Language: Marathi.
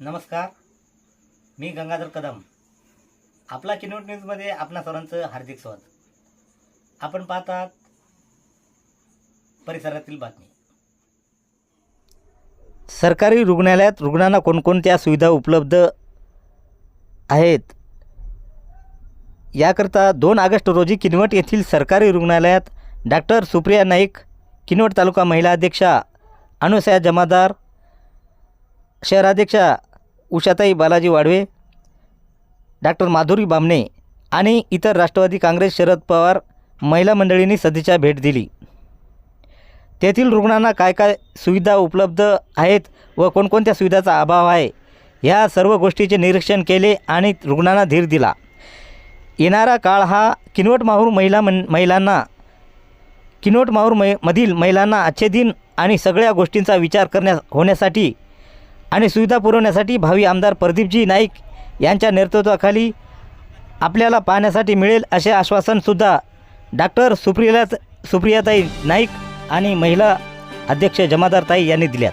नमस्कार. मी गंगाधर कदम. आपला किनोट न्यूजमध्ये आपणा सर्वांचं हार्दिक स्वागत. आपण पाहतात परिसरातील बातमी. सरकारी रुग्णालयात रुग्णांना कोणकोणत्या सुविधा उपलब्ध आहेत? याकरता दोन ऑगस्ट रोजी किनवट येथील सरकारी रुग्णालयात डॉक्टर सुप्रिया नाईक किनवट तालुका महिला अध्यक्षा अनुसया जमादार शहराध्यक्षा उषाताई बालाजी वाडवे डॉक्टर माधुरी बामणे आणि इतर राष्ट्रवादी काँग्रेस शरद पवार महिला मंडळींनी सदिच्छा भेट दिली. तेथील रुग्णांना काय काय सुविधा उपलब्ध आहेत व कोणकोणत्या सुविधाचा अभाव आहे ह्या सर्व गोष्टीचे निरीक्षण केले आणि रुग्णांना धीर दिला. येणारा काळ हा किनवट माहूर महिला मन महिलांना किनवट माहूर मै मधील महिलांना आजचे दिन आणि सगळ्या गोष्टींचा विचार करण्या होण्यासाठी आणि सुविधा पुरवण्यासाठी भावी आमदार प्रदीपजी नाईक यांच्या नेतृत्वाखाली आपल्याला पाहण्यासाठी मिळेल असे आश्वासनसुद्धा डॉक्टर सुप्रिया सुप्रियाताई नाईक आणि महिला अध्यक्ष जमादारताई यांनी दिल्यात.